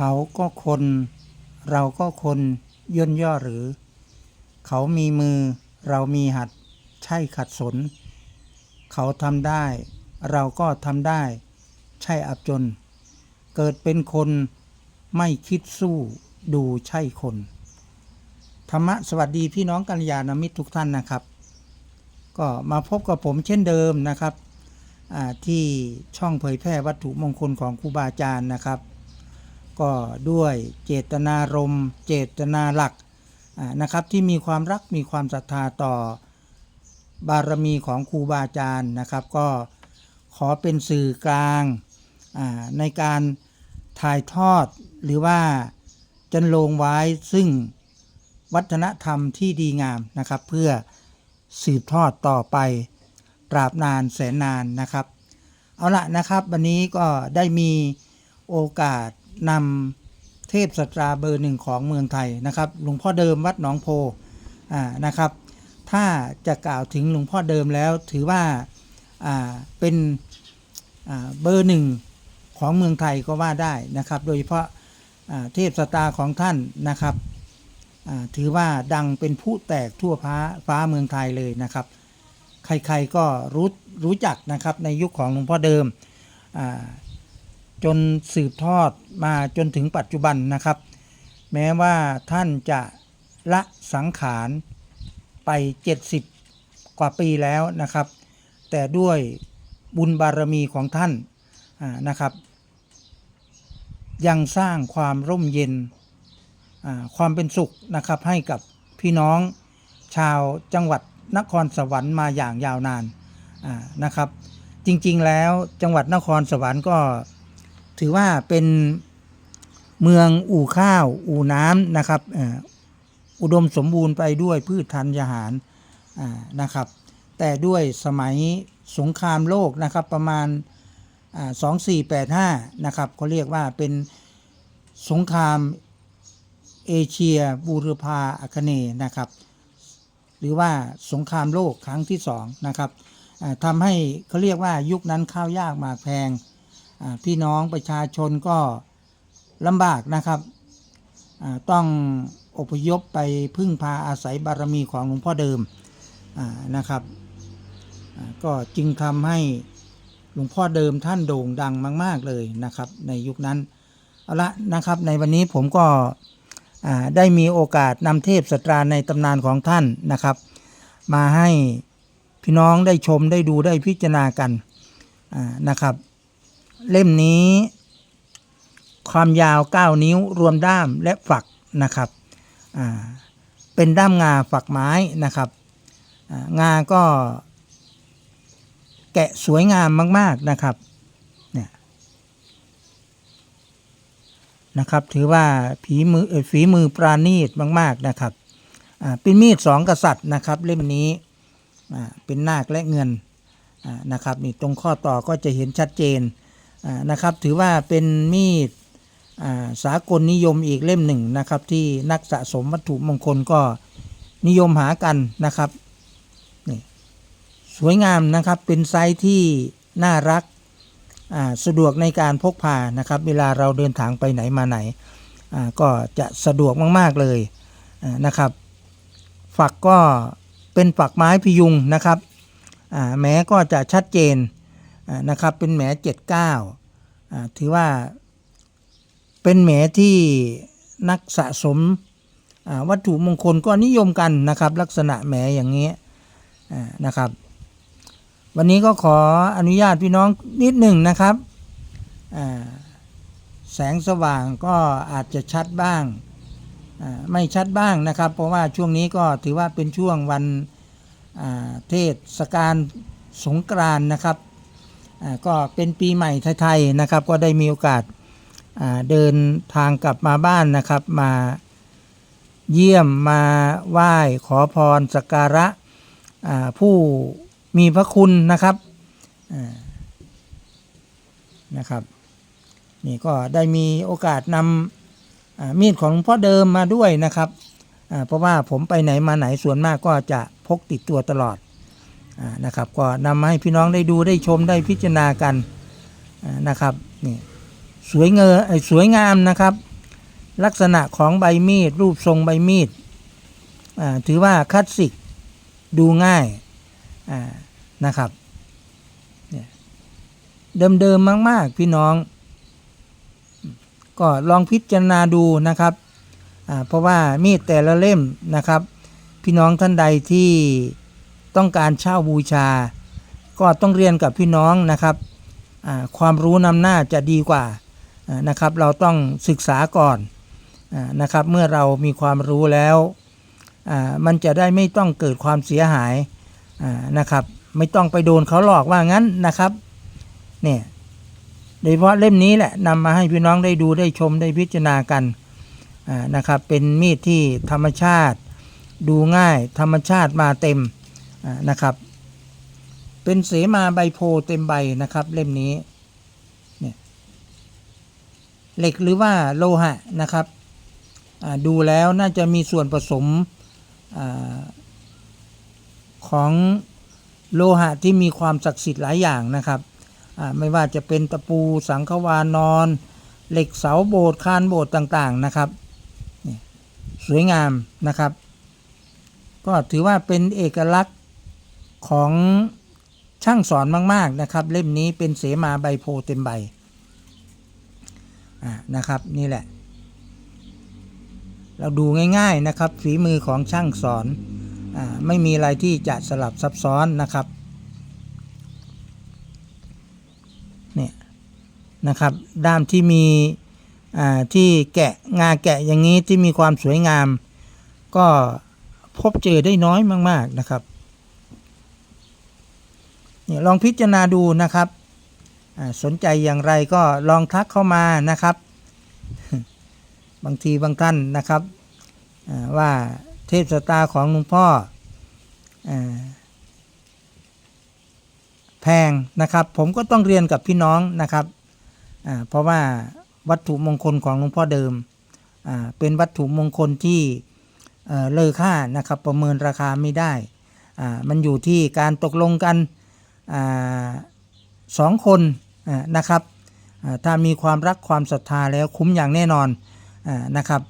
เขาก็คน เราก็คนย่นย่อหรือ เขามีมือ เรามีหัด ใช่ขัดสน เขาทำได้ เราก็ทำได้ ใช่อับจน เกิดเป็นคนไม่คิดสู้ดูใช่คน ธรรมะสวัสดีพี่น้องกัลยาณมิตรทุกท่านนะครับ ก็มาพบกับผมเช่นเดิมนะครับที่ช่องเผยแพร่วัตถุมงคลของครูบาอาจารย์นะครับ ก็ด้วยเจตนารมณ์เจตนาหลักนะครับที่มีความรักมีความศรัทธาต่อบารมีของครูบาอาจารย์นะครับ ก็ขอเป็นสื่อกลางในการถ่ายทอดหรือว่าจันลงไว้ซึ่งวัฒนธรรมที่ดีงามนะครับ เพื่อสืบทอดต่อไปตราบนานแสนนานนะครับ เอาละนะครับ วันนี้ก็ได้มีโอกาส นำเทพสตราเบอร์หนึ่งของเมืองไทยนะครับหลวงพ่อเดิมวัดหนองโพอ่านะครับ ถ้าจะกล่าวถึงหลวงพ่อเดิมแล้วถือว่าอ่าเป็นอ่าเบอร์หนึ่งของเมืองไทยก็ว่าได้นะครับ โดยเฉพาะเทพสตราของท่านนะครับถือว่าดังเป็นผู้แตกทั่วฟ้าฟ้าเมืองไทยเลยนะครับ ใครๆก็รู้รู้จักนะครับในยุคของหลวงพ่อเดิมอ จนสืบทอดมาจนถึงปัจจุบันนะครับ แม้ว่าท่านจะละสังขารไป 70 กว่าปีแล้วนะครับ แต่ด้วยบุญบารมีของท่านนะครับ ยังสร้างความร่มเย็นความเป็นสุขนะครับให้กับพี่น้องชาวจังหวัดนครสวรรค์มาอย่างยาวนานนะครับ จริงๆแล้วจังหวัดนครสวรรค์ก็ ถือว่าเป็นเมืองอู่ข้าว อู่น้ำนะครับอุดมสมบูรณ์ไปด้วยพืชธัญญาหารนะครับ แต่ด้วยสมัยสงครามโลกนะครับประมาณอ่า2485 นะครับเขาเรียกว่าเป็นสงครามเอเชียบูรพาอาคเนย์นะครับ หรือว่าสงครามโลกครั้งที่สองนะครับทำให้เขาเรียกว่ายุคนั้นข้าวยากหมากแพง พี่น้องประชาชนก็ลำบากนะครับต้องอพยพไปพึ่งพาอาศัยบารมีของหลวงพ่อเดิมนะครับก็จึงทำให้หลวงพ่อเดิมท่านโด่งดังมาก ๆเลยนะครับในยุคนั้นเอาละนะครับในวันนี้ผมก็ได้มีโอกาสนำเทพสตราในตำนานของท่านนะครับ มาให้พี่น้องได้ชมได้ดูได้พิจารณากันนะครับ เล่มนี้ ความยาว 9 นิ้วรวมด้ามและฝักนะครับเป็นด้ามงาฝักไม้นะครับงาก็แกะสวยงามมาก ๆนะครับเนี่ยนะครับ ถือว่าฝีมือฝีมือปราณีตมาก ๆนะครับเป็นมีดสองกษัตริย์นะครับ เล่มนี้เป็นนาคและเงินนะครับนี่ตรงข้อต่อก็จะเห็นชัดเจน นะครับ ถือว่าเป็นมีดสากลนิยมอีกเล่มหนึ่งนะครับ ที่นักสะสมวัตถุมงคลก็นิยมหากันนะครับนี่สวยงามนะครับเป็นไซส์ที่น่ารักสะดวกในการพกพานะครับ เวลาเราเดินทางไปไหนมาไหนก็จะสะดวกมาก ๆ เลยนะครับ ฝักก็เป็นฝักไม้พยุงนะครับแม้ก็จะชัดเจน นะครับเป็นแหมเจ็ดเก้าถือว่าเป็นแหมที่นักสะสมวัตถุมงคลก็นิยมกันนะครับ ลักษณะแหมอย่างนี้นะครับ วันนี้ก็ขออนุญาตพี่น้องนิดหนึ่งนะครับแสงสว่างก็อาจจะชัดบ้างไม่ชัดบ้างนะครับ เพราะว่าช่วงนี้ก็ถือว่าเป็นช่วงวันเทศกาลสงกรานนะครับ ก็เป็นปีใหม่ไทยๆนะครับ ก็ได้มีโอกาสาเดินทางกลับมาบ้านนะครับ มาเยี่ยมมาไหว้ขอพรสักการะาผู้มีพระคุณนะครับนะครับนี่ก็ได้มีโอกาสนำมีดของพ่อเดิมมาด้วยนะครับเพราะว่าผมไปไหนมาไหนส่วนมากก็จะพกติดตัวตลอด นะครับก็นำมาให้พี่น้องได้ดูได้ชมได้พิจารณากันนะครับนี่สวยเงอสวยงามนะครับ ลักษณะของใบมีด รูปทรงใบมีดถือว่าคลาสสิกดูง่ายนะครับเดิมๆมาก ๆ พี่น้อง ก็ลองพิจารณาดูนะครับเพราะว่ามีดแต่ละเล่มนะครับ พี่น้องท่านใดที่ ต้องการเช่าบูชา ก็ต้องเรียนกับพี่น้องนะครับความรู้นำหน้าจะดีกว่านะครับ เราต้องศึกษาก่อนนะครับ เมื่อเรามีความรู้แล้วมันจะได้ไม่ต้องเกิดความเสียหายนะครับ ไม่ต้องไปโดนเขาหลอกว่างั้นนะครับเนี่ยโดยเฉพาะเล่มนี้แหละนำมาให้พี่น้องได้ดูได้ชมได้พิจารณากันนะครับ เป็นมีดที่ธรรมชาติ ดูง่ายธรรมชาติมาเต็ม นะครับ เป็นเสมาใบโพเต็มใบนะครับ เล่มนี้เนี่ยเหล็กหรือว่าโลหะนะครับดูแล้วน่าจะมีส่วนผสมอของโลหะที่มีความศักดิ์สิทธิ์หลายอย่างนะครับไม่ว่าจะเป็นตะปูสังขวานอน เหล็กเสาโบสถ์คานโบสถ์ต่างๆนะครับสวยงามนะครับ ก็ถือว่าเป็นเอกลักษณ์ ของช่างสอนมาก ๆ นะครับ เล่มนี้เป็นเสมาใบโพเต็มใบอ่านะครับนี่แหละ เราดูง่าย ๆนะครับ ฝีมือของช่างสอนอไม่มีอะไรที่จะสลับซับซ้อนนะครับเนี่ยนะครับ ด้ามที่มีที่แกะงาแกะอย่างนี้ที่มีความสวยงาม ก็พบเจอได้น้อยมาก ๆนะครับ เนี่ยลองพิจารณาดูนะครับสนใจอย่างไรก็ลองทักเข้ามานะครับ บางทีบางท่านนะครับว่าเทพสตาร์ของหลวงพ่ออแพงนะครับ ผมก็ต้องเรียนกับพี่น้องนะครับเพราะว่าวัตถุมงคลของหลวงพ่อเดิมเป็นวัตถุมงคลที่เลอค่านะครับประเมินราคาไม่ได้มันอยู่ที่การตกลงกัน สองคนนะครับถ้ามีความรักความศรัทธาแล้วคุ้มอย่างแน่นอนอนะครับ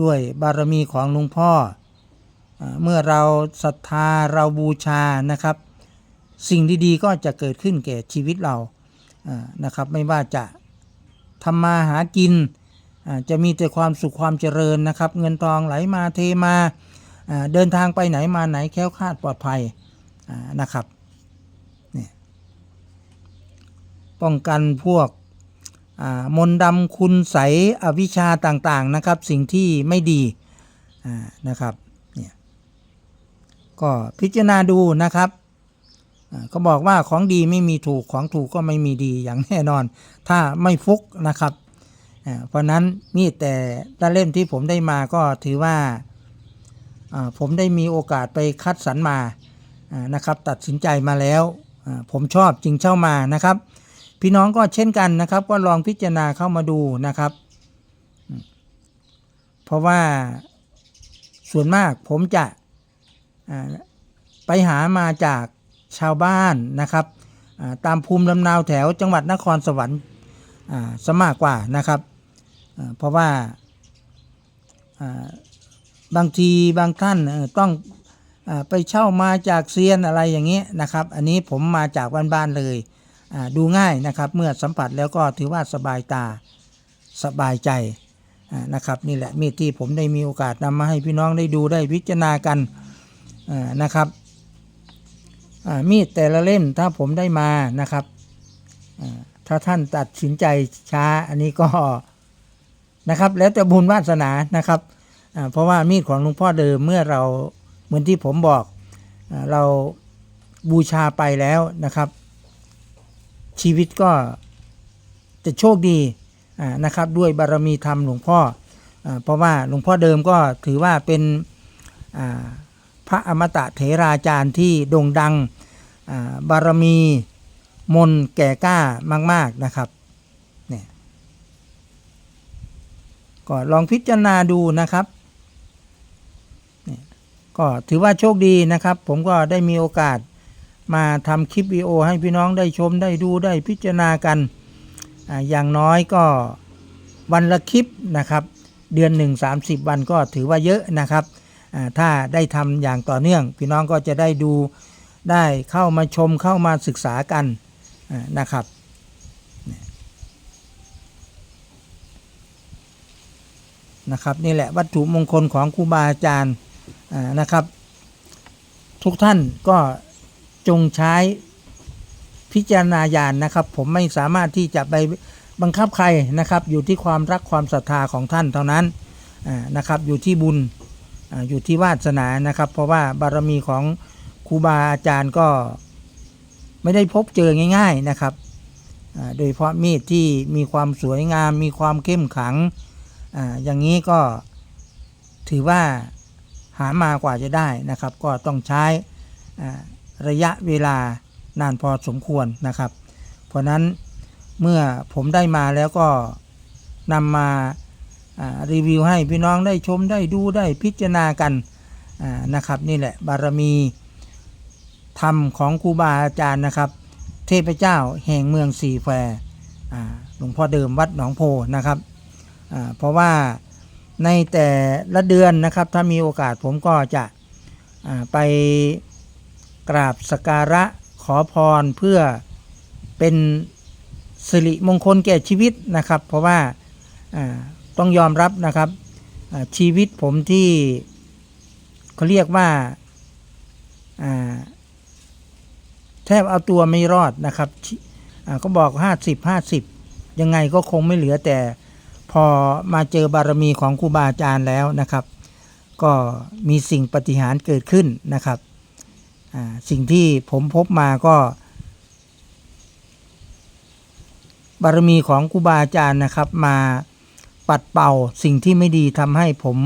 ด้วยบารมีของหลวงพ่ออเมื่อเราศรัทธาเราบูชานะครับ สิ่งดีๆก็จะเกิดขึ้นแก่ชีวิตเรานะครับไม่ว่าจะทำมาหากินจะมีแต่ความสุขความเจริญนะครับ เงินทองไหลมาเทมาเดินทางไปไหนมาไหนแคล้วคลาดปลอดภัยนะครับเนี่ย ป้องกันพวกมนดำคุณใสอวิชาต่างๆนะครับ สิ่งที่ไม่ดีนะครับเนี่ยก็พิจารณาดูนะครับอ่าก็บอกว่าของดีไม่มีถูกของถูกก็ไม่มีดีอย่างแน่นอน ถ้าไม่ฟุกนะครับเพราะนั้นมีดแต่ละเล่มที่ผมได้มาก็ถือว่าผมได้มีโอกาสไปคัดสรรมานะครับ ตัดสินใจมาแล้ว ผมชอบจึงเช่ามานะครับ พี่น้องก็เช่นกันนะครับ ก็ลองพิจารณาเข้ามาดูนะครับ เพราะว่าส่วนมากผมจะไปหามาจากชาวบ้านนะครับ ตามภูมิลำเนาแถวจังหวัดนครสวรรค์สมากกว่านะครับ เพราะว่าบางทีบางท่านต้องอไปเช่ามาจากเซียนอะไรอย่างเงี้ยนะครับ อันนี้ผมมาจากบ้านๆเลย ดูง่ายนะครับ เมื่อสัมผัสแล้วก็ถือว่าสบายตาสบายใจนะครับนี่แหละมีดที่ผมได้มีโอกาสนำมาให้พี่น้องได้ดูได้พิจารณากันนะครับมีดแต่ละเล่มถ้าผมได้มานะครับถ้าท่านตัดสินใจช้าอันนี้ก็นะครับ แล้วแต่บุญวาสนานะครับเพราะว่ามีดของหลวงพ่อเดิมเมื่อเราเหมือนที่ผมบอกอเราบูชาไปแล้วนะครับ ชีวิตก็จะโชคดีนะครับด้วยบารมีธรรมหลวงพ่ออเพราะว่าหลวงพ่อเดิมก็ถือว่าเป็นพระอมตะเถราจารย์ที่โด่งดังบารมีมนแก่กล้ามาก ๆนะครับเนี่ยก็ลองพิจารณาดูนะครับก็ถือว่าโชคดีนะครับ ผมก็ได้มีโอกาส มาทำคลิปวิดีโอให้พี่น้องได้ชมได้ดูได้พิจารณากันออย่างน้อยก็วันละคลิปนะครับ เดือนหนึ่ง30 วันก็ถือว่าเยอะนะครับ ถ้าได้ทำอย่างต่อเนื่อง พี่น้องก็จะได้ดูได้เข้ามาชมเข้ามาศึกษากันนะครับนะครับนี่แหละวัตถุมงคลของครูบาอาจารย์นะครับ ทุกท่านก็ จงใช้พิจารณาญาณนะครับ ผมไม่สามารถที่จะไปบังคับใครนะครับ อยู่ที่ความรักความศรัทธาของท่านเท่านั้นนะครับ อยู่ที่บุญอยู่ที่วาสนานะครับ เพราะว่าบารมีของครูบาอาจารย์ก็ไม่ได้พบเจอง่าย ๆนะครับโดยเฉพาะมีดที่มีความสวยงาม มีความเข้มขังออย่างนี้ก็ถือว่าหามากว่าจะได้นะครับ ก็ต้องใช้ ระยะเวลานานพอสมควรนะครับ เพราะนั้นเมื่อผมได้มาแล้วก็นำมารีวิวให้พี่น้องได้ชมได้ดูได้พิจารณากันนะครับนี่แหละบารมีธรรมของครูบาอาจารย์นะครับ เทพเจ้าแห่งเมืองสีแควอ่าหลวงพ่อเดิมวัดหนองโพนะครับเพราะว่าในแต่ละเดือนนะครับถ้ามีโอกาสผมก็จะไป กราบสการะขอพรเพื่อเป็นสิริมงคลแก่ชีวิตนะครับ เพราะว่าต้องยอมรับนะครับชีวิตผมที่เขาเรียกว่าแทบเอาตัวไม่รอดนะครับชิอ่าก็บอก 50 50 ยังไงก็คงไม่เหลือแต่พอมาเจอบารมีของครูบาอาจารย์แล้วนะครับ ก็มีสิ่งปฏิหารเกิดขึ้นนะครับ สิ่งที่ผมพบมาก็ บารมีของครูบาอาจารย์นะครับ มาปัดเป่าสิ่งที่ไม่ดีทำให้ผม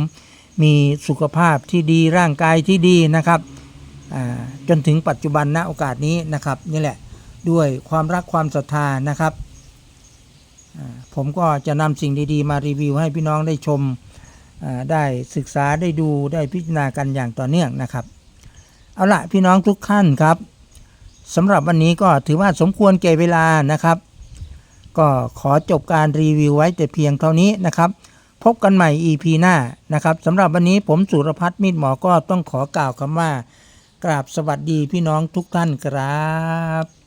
มีสุขภาพที่ดีร่างกายที่ดีนะครับจนถึงปัจจุบันณโอกาสนี้นะครับนี่แหละด้วยความรักความศรัทธานะครับผมก็จะนำสิ่งดีๆ มารีวิวให้พี่น้องได้ชมได้ศึกษาได้ดูได้พิจารณากันอย่างต่อเนื่องนะครับ เอาละพี่น้องทุกท่านครับสำหรับวันนี้ก็ถือว่าสมควรเก่เวลานะครับ ก็ขอจบการรีวิวไว้แต่เพียงเท่านี้นะครับ พบกันใหม่ EP หน้านะครับสำหรับวันนี้ผมสุรพัฒน์มิตรหมอก็ต้องขอกล่าวคำว่า กราบสวัสดีพี่น้องทุกท่านครับ